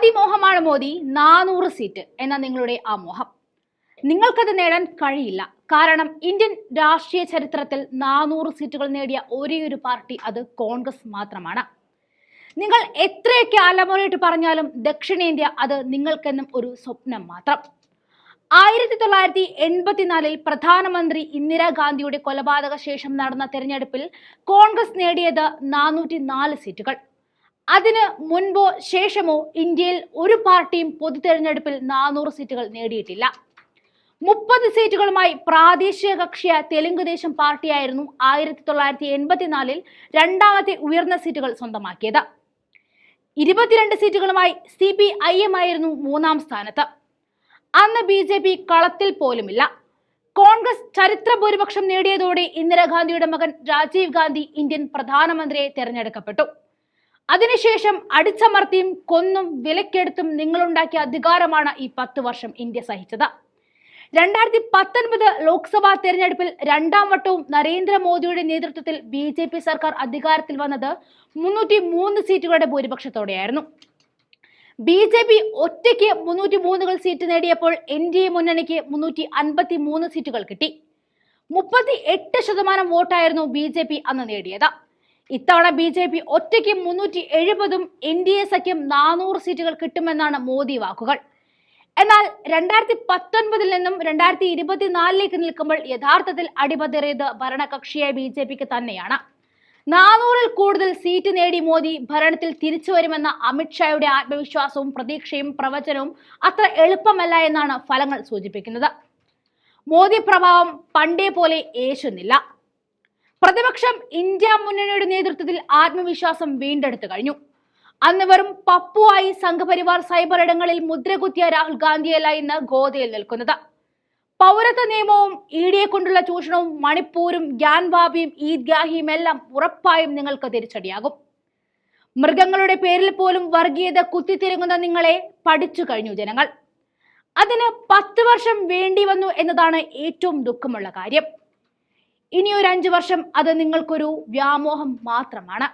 അതിമോഹമാണ് മോദി നാനൂറ് സീറ്റ് എന്ന നിങ്ങളുടെ ആ മോഹം. നിങ്ങൾക്കത് നേടാൻ കഴിയില്ല. കാരണം ഇന്ത്യൻ രാഷ്ട്രീയ ചരിത്രത്തിൽ നാനൂറ് സീറ്റുകൾ നേടിയ ഒരേയൊരു പാർട്ടി അത് കോൺഗ്രസ് മാത്രമാണ്. നിങ്ങൾ എത്രയൊക്കെ അലമുറയിട്ട് പറഞ്ഞാലും ദക്ഷിണേന്ത്യ അത് നിങ്ങൾക്കെന്നും ഒരു സ്വപ്നം മാത്രം. ആയിരത്തി തൊള്ളായിരത്തി എൺപത്തിനാലിൽ പ്രധാനമന്ത്രി ഇന്ദിരാഗാന്ധിയുടെ കൊലപാതക ശേഷം നടന്ന തെരഞ്ഞെടുപ്പിൽ കോൺഗ്രസ് നേടിയത് നാനൂറ്റി നാല് സീറ്റുകൾ. അതിന് മുൻപോ ശേഷമോ ഇന്ത്യയിൽ ഒരു പാർട്ടിയും പൊതു തെരഞ്ഞെടുപ്പിൽ നാനൂറ് സീറ്റുകൾ നേടിയിട്ടില്ല. മുപ്പത് സീറ്റുകളുമായി പ്രാദേശിക കക്ഷിയ തെലുങ്ക് ദേശം പാർട്ടിയായിരുന്നു ആയിരത്തി തൊള്ളായിരത്തി എൺപത്തിനാലിൽ രണ്ടാമത്തെ ഉയർന്ന സീറ്റുകൾ സ്വന്തമാക്കിയത്. ഇരുപത്തിരണ്ട് സീറ്റുകളുമായി സി പി ഐ എം ആയിരുന്നു മൂന്നാം സ്ഥാനത്ത്. അന്ന് ബി ജെ പി കളത്തിൽ പോലുമില്ല. കോൺഗ്രസ് ചരിത്ര ഭൂരിപക്ഷം നേടിയതോടെ ഇന്ദിരാഗാന്ധിയുടെ മകൻ രാജീവ് ഗാന്ധി ഇന്ത്യൻ പ്രധാനമന്ത്രിയെ തെരഞ്ഞെടുക്കപ്പെട്ടു. അതിനുശേഷം അടിച്ചമർത്തിയും കൊന്നും വിലക്കെടുത്തും നിങ്ങളുണ്ടാക്കിയ അധികാരമാണ് ഈ പത്ത് വർഷം ഇന്ത്യ സഹിച്ചത്. രണ്ടായിരത്തി പത്തൊൻപത് ലോക്സഭാ തെരഞ്ഞെടുപ്പിൽ രണ്ടാം വട്ടവും നരേന്ദ്രമോദിയുടെ നേതൃത്വത്തിൽ ബി ജെ പി സർക്കാർ അധികാരത്തിൽ വന്നത് മുന്നൂറ്റി മൂന്ന് സീറ്റുകളുടെ ഭൂരിപക്ഷത്തോടെയായിരുന്നു. ബി ജെ പി ഒറ്റയ്ക്ക് മുന്നൂറ്റി മൂന്നുകൾ സീറ്റ് നേടിയപ്പോൾ എൻ ഡി എ മുന്നണിക്ക് മുന്നൂറ്റി അൻപത്തി മൂന്ന് സീറ്റുകൾ കിട്ടി. മുപ്പത്തി എട്ട് ശതമാനം വോട്ടായിരുന്നു ബി ജെ പി അന്ന് നേടിയത്. ഇത്തവണ ബി ജെ പി ഒറ്റയ്ക്ക് മുന്നൂറ്റി എഴുപതും എൻ ഡി എ സഖ്യം നാനൂറ് സീറ്റുകൾ കിട്ടുമെന്നാണ് മോദി വാക്കുകൾ. എന്നാൽ രണ്ടായിരത്തി പത്തൊൻപതിൽ നിന്നും രണ്ടായിരത്തി ഇരുപത്തിനാലിലേക്ക് നിൽക്കുമ്പോൾ യഥാർത്ഥത്തിൽ അടിപതറിയത് ഭരണകക്ഷിയായ ബി ജെ പിക്ക് തന്നെയാണ്. നാനൂറിൽ കൂടുതൽ സീറ്റ് നേടി മോദി ഭരണത്തിൽ തിരിച്ചു വരുമെന്ന അമിത്ഷായുടെ ആത്മവിശ്വാസവും പ്രതീക്ഷയും പ്രവചനവും അത്ര എളുപ്പമല്ല എന്നാണ് ഫലങ്ങൾ സൂചിപ്പിക്കുന്നത്. മോദി പ്രഭാവം പണ്ടേ പോലെ ഏശുന്നില്ല. പ്രതിപക്ഷം ഇന്ത്യ മുന്നണിയുടെ നേതൃത്വത്തിൽ ആത്മവിശ്വാസം വീണ്ടെടുത്തു കഴിഞ്ഞു. അന്ന് വെറും പപ്പുവായി സംഘപരിവാർ സൈബർ ഇടങ്ങളിൽ മുദ്രകുത്തിയ രാഹുൽ ഗാന്ധിയല്ല ഇന്ന് ഗോതയിൽ നിൽക്കുന്നത്. പൗരത്വ നിയമവും ഇ ഡിയെ കൊണ്ടുള്ള ചൂഷണവും മണിപ്പൂരും ഗ്യാൻവാബിയും ഈദ്ഗാഹിയും എല്ലാം ഉറപ്പായും നിങ്ങൾക്ക് തിരിച്ചടിയാകും. മൃഗങ്ങളുടെ പേരിൽ പോലും വർഗീയത കുത്തിത്തിരങ്ങുന്ന നിങ്ങളെ പഠിച്ചു കഴിഞ്ഞു ജനങ്ങൾ. അതിന് പത്ത് വർഷം വേണ്ടി വന്നു എന്നതാണ് ഏറ്റവും ദുഃഖമുള്ള കാര്യം. ഇനിയൊരു അഞ്ചു വർഷം അത് നിങ്ങൾക്കൊരു വ്യാമോഹം മാത്രമാണ്.